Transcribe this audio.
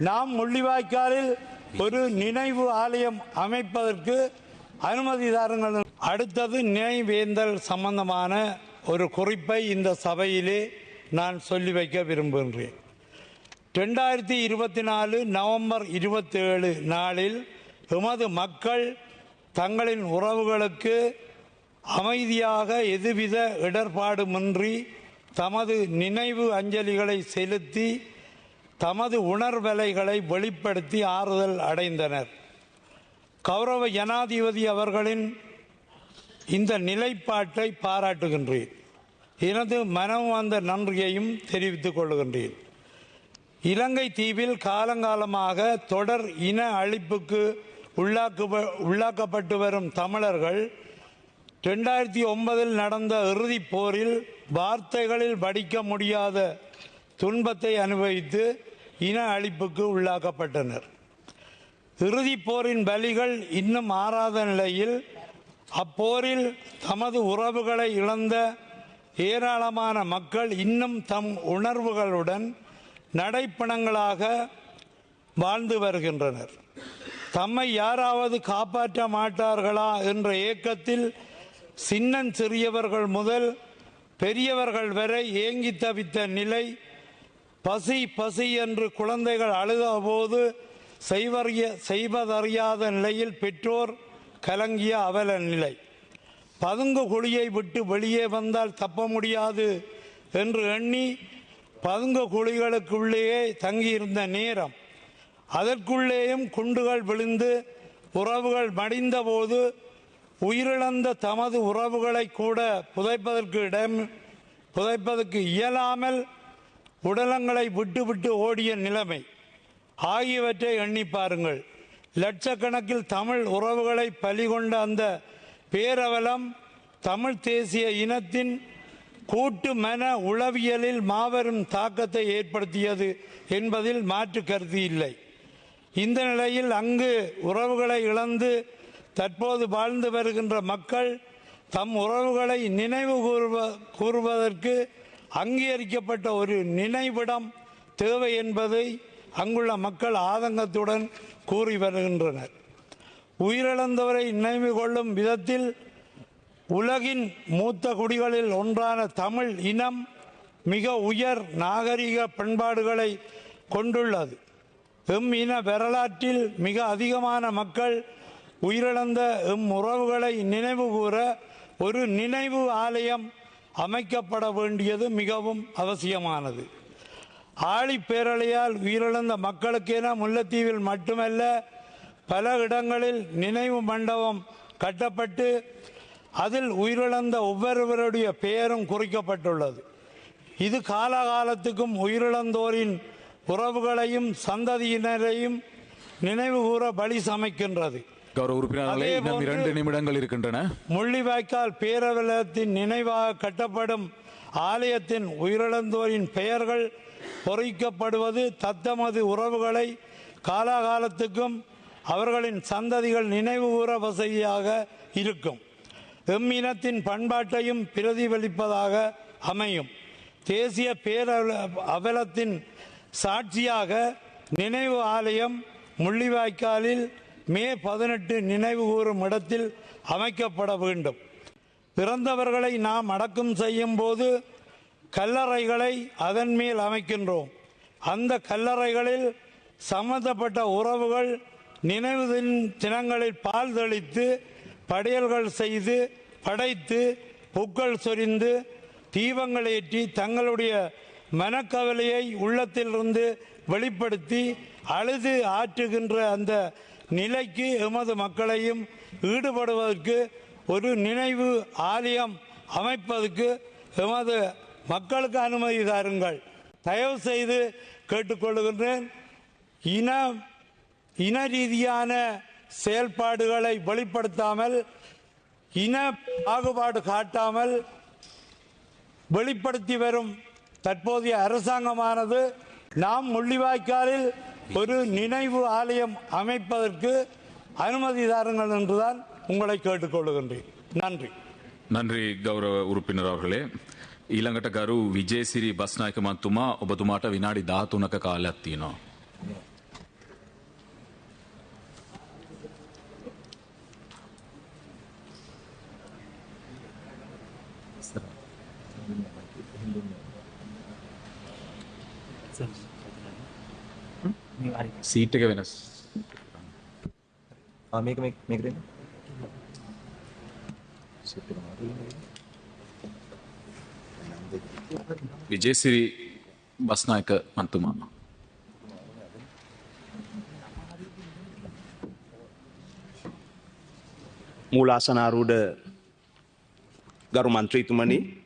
நாம் முள்ளிவாய்க்காலில் ஒரு நினைவு ஆலயம் அமைப்பதற்கு அனுமதி தாருங்கள். அடுத்தது நினைவேந்தல் சம்பந்தமான ஒரு குறிப்பை இந்த சபையிலே நான் சொல்லி வைக்க விரும்புகின்றேன். ரெண்டாயிரத்தி இருபத்தி நாலு நவம்பர் இருபத்தி ஏழு நாளில் எமது மக்கள் தங்களின் உறவுகளுக்கு அமைதியாக எதுவித இடர்பாடுமின்றி தமது நினைவு அஞ்சலிகளை செலுத்தி தமது உணர்வலைகளை வெளிப்படுத்தி ஆறுதல் அடைந்தனர். கௌரவ ஜனாதிபதி அவர்களின் இந்த நிலைப்பாட்டை பாராட்டுகின்றேன். எனது மனம் வந்த நன்றியையும் தெரிவித்துக் கொள்கின்றேன். இலங்கை தீவில் காலங்காலமாக தொடர் இன அழிப்புக்கு உள்ளாக்கு உள்ளாக்கப்பட்டு வரும் தமிழர்கள் ரெண்டாயிரத்தி ஒன்பதில் நடந்த இறுதிப் போரில் வார்த்தைகளில் வடிக்க முடியாத துன்பத்தை அனுபவித்து இன அழிப்புக்கு உள்ளாக்கப்பட்டனர். இறுதிப் போரின் பலிகள் இன்னும் ஆறாத நிலையில் அப்போரில் தமது உறவுகளை இழந்த ஏராளமான மக்கள் இன்னும் தம் உணர்வுகளுடன் நடைப்பணங்களாக வாழ்ந்து வருகின்றனர். தம்மை யாராவது காப்பாற்ற மாட்டார்களா என்ற ஏக்கத்தில் சின்னன் சிறியவர்கள் முதல் பெரியவர்கள் வரை ஏங்கி தவித்த நிலை பசி பசி என்று குழந்தைகள் அழுத போது செய்வறிய செய்வதறியாத நிலையில் பெற்றோர் கலங்கிய அவல நிலை. பதுங்கு குழியை விட்டு வெளியே வந்தால் தப்ப முடியாது என்று எண்ணி பதுங்கு குழிகளுக்குள்ளேயே தங்கியிருந்த நேரம். அதற்குள்ளேயும் குண்டுகள் விழுந்து உறவுகள் மடிந்தபோது உயிரிழந்த தமது உறவுகளை கூட புதைப்பதற்கு இடம் புதைப்பதற்கு இயலாமல் உடலங்களை விட்டு விட்டு ஓடிய நிலைமை. ஆகியவற்றை எண்ணி பாருங்கள். லட்சக்கணக்கில் தமிழ் உறவுகளை பலிகொண்ட அந்த பேரவலம் தமிழ் தேசிய இனத்தின் கூட்டு மன உளவியலில் மாபெரும் தாக்கத்தை ஏற்படுத்தியது என்பதில் மாற்று கருத்து இல்லை. இந்த நிலையில் அங்கு உறவுகளை இழந்து தற்போது வாழ்ந்து வருகின்ற மக்கள் தம் உறவுகளை நினைவு கூறுவ கூறுவதற்கு அங்கீகரிக்கப்பட்ட ஒரு நினைவிடம் தேவை என்பதை அங்குள்ள மக்கள் ஆதங்கத்துடன் கூறி வருகின்றனர். உயிரிழந்தவரை நினைவு கொள்ளும் விதத்தில் உலகின் மூத்த குடிகளில் ஒன்றான தமிழ் இனம் மிக உயர் நாகரிக பண்பாடுகளை கொண்டுள்ளது. எம் இன வரலாற்றில் மிக அதிகமான மக்கள் உயிரிழந்த எம் உறவுகளை நினைவு கூற ஒரு நினைவு ஆலயம் அமைக்கப்பட வேண்டியது மிகவும் அவசியமானது. ஆழி பேரலையால் உயிரிழந்த மக்களுக்கென முல்லைத்தீவில் மட்டுமல்ல பல இடங்களில் நினைவு மண்டபம் கட்டப்பட்டு அதில் உயிரிழந்த ஒவ்வொருவருடைய பெயரும் குறிக்கப்பட்டுள்ளது. இது காலகாலத்துக்கும் உயிரிழந்தோரின் உறவுகளையும் சந்ததியினரையும் நினைவு கூற பலி சமைக்கின்றது. கௌரவ உறுப்பினர்களே இன்னும் இரண்டு நிமிடங்கள் இருக்கின்றன. முள்ளிவாய்க்கால் பேரவலத்தின் நினைவாக கட்டப்படும் ஆலயத்தின் உயிரிழந்தோரின் பெயர்கள் பொறிக்கப்படுவது தத்தமது உறவுகளை காலாகாலத்துக்கும் அவர்களின் சந்ததிகள் நினைவு கூற வசதியாக இருக்கும். எம் இனத்தின் பண்பாட்டையும் பிரதிபலிப்பதாக அமையும். தேசிய பேரவல அவலத்தின் சாட்சியாக நினைவு ஆலயம் முள்ளிவாய்க்காலில் மே பதினெட்டு நினைவு கூறும் இடத்தில் அமைக்கப்பட வேண்டும் பிறந்தவர்களை நாம் அடக்கம் செய்யும் போது கல்லறைகளை அதன் மேல் அமைக்கின்றோம். அந்த கல்லறைகளில் சம்பந்தப்பட்ட உறவுகள் நினைவு தினங்களில் பால் தெளித்து படையல்கள் செய்து படைத்து பூக்கள் சொரிந்து தீபங்கள் ஏற்றி தங்களுடைய மனக்கவலையை உள்ளத்திலிருந்து வெளிப்படுத்தி அழுது ஆற்றுகின்ற அந்த நிலைக்கு எமது மக்களையும் ஈடுபடுவதற்கு ஒரு நினைவு ஆலயம் அமைப்பதற்கு எமது மக்களுக்கு அனுமதி தாருங்கள். தயவு செய்து கேட்டுக்கொள்கின்றேன். இன இன ரீதியான செயல்பாடுகளை வெளிப்படுத்தாமல் இன பாகுபாடு காட்டாமல் வெளிப்படுத்தி வரும் தற்போதைய அரசாங்கமானது நாம் முள்ளிவாய்க்காலில் ஒரு நினைவு ஆலயம் அமைப்பதற்கு அனுமதி தாருங்கள் என்றுதான் உங்களை கேட்டுக்கொள்ளுகின்றேன் நன்றி ನನ್ರಿ ಗೌರವ ಉರುಪಿನರ್ ಅವர்களೇ ಇಲಂಗಟಗಾರು ವಿಜಯ್ ಸಿರಿ ಬಸ್ ನಾಯಕ ಮತ್ತುಮ ಒಬ್ಬ ತುಮಾಟ ವಿನಾಡಿ ದಾತುನಕ ಕಾಲ ಹತ್ತೀನೋ Thank සීට් එක වෙනස්. ආ මේක මේක මේක දෙන්න. විජේසිරි බස්නායක මන්තුමා. මූලාසනාරූඩ ගරු මන්ත්‍රීතුමනි